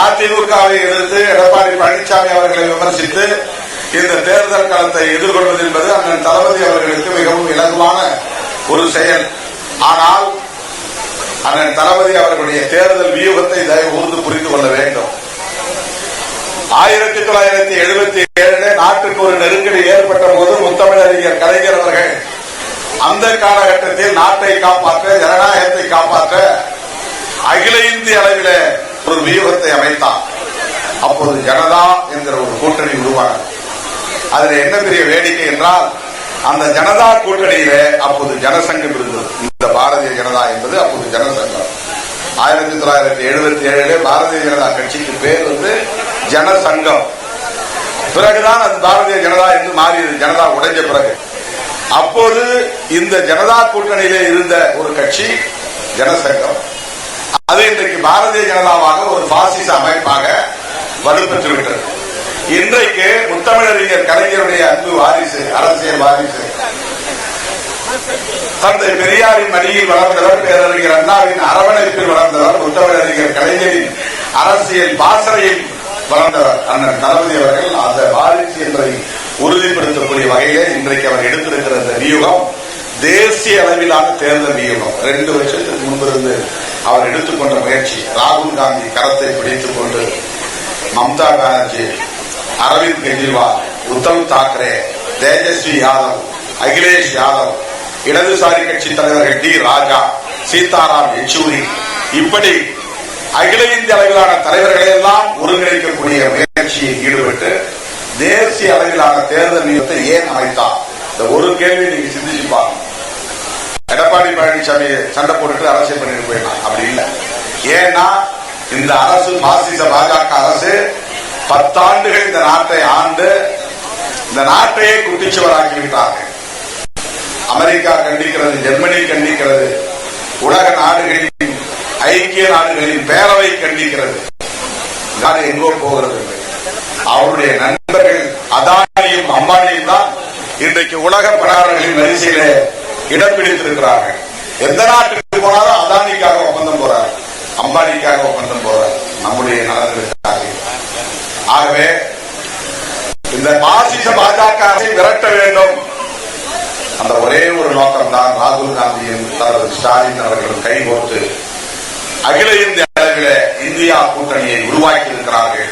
அதிமுகவை எதிர்த்து எடப்பாடி பழனிசாமி அவர்களை விமர்சித்து இந்த தேர்தல் களத்தை எதிர்கொள்வது என்பது அண்ணன் தளபதி அவர்களுக்கு மிகவும் இலகுவான ஒரு செயல். ஆனால் அண்ணன் தளபதி அவர்களுடைய தேர்தல் வியூகத்தை தயவுகூர்ந்து புரிந்து கொள்ள வேண்டும். ஆயிரத்தி தொள்ளாயிரத்தி எழுபத்தி ஏழிலே நாட்டுக்கு ஒரு நெருக்கடி ஏற்பட்ட போது முத்தமிழறிஞர் கலைஞர் அவர்கள் அந்த காலகட்டத்தில் நாட்டை காப்பாற்ற ஜனநாயகத்தை காப்பாற்ற அகில இந்திய அளவிலே ஒரு வியூகத்தை அமைத்தான். அப்போது ஜனதா என்கிற ஒரு கூட்டணி உருவானது. அதுல என்ன பெரிய வேடிக்கை என்றால் அந்த ஜனதா கூட்டணியில அப்போது ஜனசங்கம் இருந்தது. இந்த பாரதிய ஜனதா என்பது அப்போது ஜனசங்கம். ஆயிரத்தி தொள்ளாயிரத்தி எழுபத்தி ஏழுல பாரதிய ஜனதா கட்சிக்கு பேர் வந்து ஜனசங்கம். பிறகுதான் அது பாரதிய ஜனதா என்று மாறியது. ஜனதா உடைஞ்ச பிறகு. அப்போது இந்த ஜனதா கூட்டணியிலே இருந்த ஒரு கட்சி ஜனசங்கம். அது இன்றைக்கு பாரதிய ஜனதாவாக ஒரு பாசிச அமைப்பாக வலுப்பெற்று விட்டது இன்றைக்கு முத்தமிழறிஞர் கலைஞருடைய அன்பு வாரிசு அரசியல் வாரிசு தந்தை பெரியாரின் மடியில் வளர்ந்தவர் பேரறிஞர் அண்ணாவின் அரவணைப்பில் வளர்ந்தவர் முத்தமிழறிஞர் கலைஞரின் அரசியல் பாசறையில் வளர்ந்தவர் அண்ணன் தளபதி அவர்கள். அந்த வாரிசு என்பதை உறுதிப்படுத்தக்கூடிய வகையிலே இன்றைக்கு அவர் எடுத்திருக்கிற இந்த வியூகம் தேசிய அளவிலான தேர்தல் வியூகம். ரெண்டு வருஷத்துக்கு முன்பிருந்து அவர் எடுத்துக்கொண்ட முயற்சி. ராகுல் காந்தி கரத்தை பிடித்துக் கொண்டு மம்தா பானர்ஜி அரவிந்த் கெஜ்ரிவால் உத்தவ் தாக்கரே தேஜஸ்வி யாதவ் அகிலேஷ் யாதவ் இடதுசாரி கட்சி தலைவர்கள் டி. ராஜா சீதாராம் யெச்சூரி. இப்படி அகில இந்திய அளவிலான தலைவர்களை எல்லாம் ஒருங்கிணைக்கக்கூடிய முயற்சியில் ஈடுபட்டு தேசிய அளவிலான தேர்தல் நியமத்தை ஏன் அமைத்தார்? இந்த ஒரு கேள்வி நீங்க சிந்திச்சு பாருங்க. எடப்பாடி பழனிசாமி சண்டை போட்டுட்டு அரசியல் பண்ணிட்டு போயிடலாம் அப்படி இல்லை. ஏன்னா இந்த அரசு பாசிச பாஜக அரசு பத்தாண்டுகள் இந்த நாட்டை ஆண்டு இந்த நாட்டையே குட்டிச்சுவராக்கி விட்டார்கள் அமெரிக்கா கண்டிக்கிறது ஜெர்மனி கண்டிக்கிறது உலக நாடுகளின் ஐக்கிய நாடுகளின் பேரவை கண்டிக்கிறது. நாடு எங்கோ போகிறது. அவருடைய நண்பர்கள் அதானியும் அம்பானியும் தான் இன்றைக்கு உலக பிரகாரங்களின் வரிசையிலே இடம் பிடித்திருக்கிறார்கள் எந்த நாட்டுக்கு போனாலும் அதானிக்காக ஒப்பந்தம் போறார் அம்பானிக்காக ஒப்பந்தம் போறார். நம்முடைய நலன்களுக்காக ஆகவே இந்த பாசிச பாஜக விரட்ட வேண்டும் அந்த ஒரே ஒரு நோக்கம் தான் ராகுல் காந்தியும் தனது ஸ்டாலின் அவர்களும் கைகோர்த்து அகில இந்திய அளவில் இந்தியா கூட்டணியை உருவாக்கி இருக்கிறார்கள்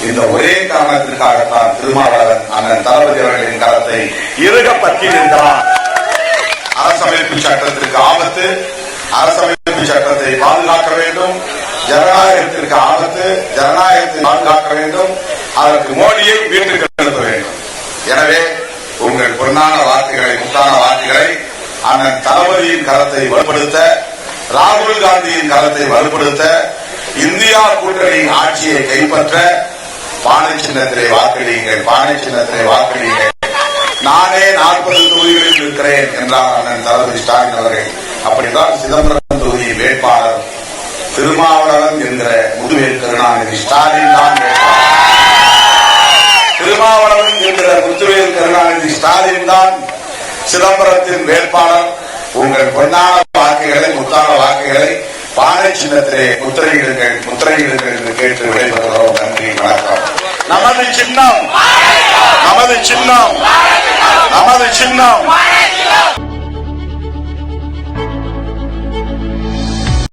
இந்த ஒரே காரணத்திற்காகத்தான் திருமாவளவன் அண்ணன் தளபதி அவர்களின் கரத்தை இருக பற்றி நின்றார் அரசமைப்பு சட்டத்திற்கு ஆபத்து அரசமைப்பு சட்டத்தை பாதுகாக்க வேண்டும் ஜனநாயகத்திற்கு ஆபத்து ஜனநாயகத்தை பாதுகாக்க வேண்டும் அதற்கு மோடியை வீட்டுக்கு அனுப்ப வேண்டும். எனவே உங்கள் பொன்னான வார்த்தைகளை முத்தான வார்த்தைகளை அண்ணன் தளபதியின் கரத்தை வலுப்படுத்த ராகுல் காந்தியின் கரத்தை வலுப்படுத்த இந்தியா கூட்டணியின் ஆட்சியை கைப்பற்ற பானை சின்னத்திலே வாக்களியுங்கள் பானை சின்னத்திலே வாக்களியுங்கள் நானே நாற்பது தொகுதிகளில் இருக்கிறேன் என்றார் அண்ணன் தளபதி ஸ்டாலின் அவர்கள் தான் சிதம்பரம் தொகுதி வேட்பாளர். திருமாவளவன் என்கிற முதுவேல் கருணாநிதி. ஸ்டாலின் தான் வேட்பாளர். திருமாவளவன் என்கிற முத்துவேல் கருணாநிதி. ஸ்டாலின் தான் சிதம்பரத்தின் வேட்பாளர். உங்கள் பொன்னான வாக்குகளை முத்தான வாக்குகளை பானை சின்னத்திலே முத்திரையிடுங்கள் முத்திரையிடுங்கள் என்று கேட்டு விடைபெறுகிறோம். நன்றி வணக்கம். நமது சின்னம் நமது சின்னம் நமது சின்னம்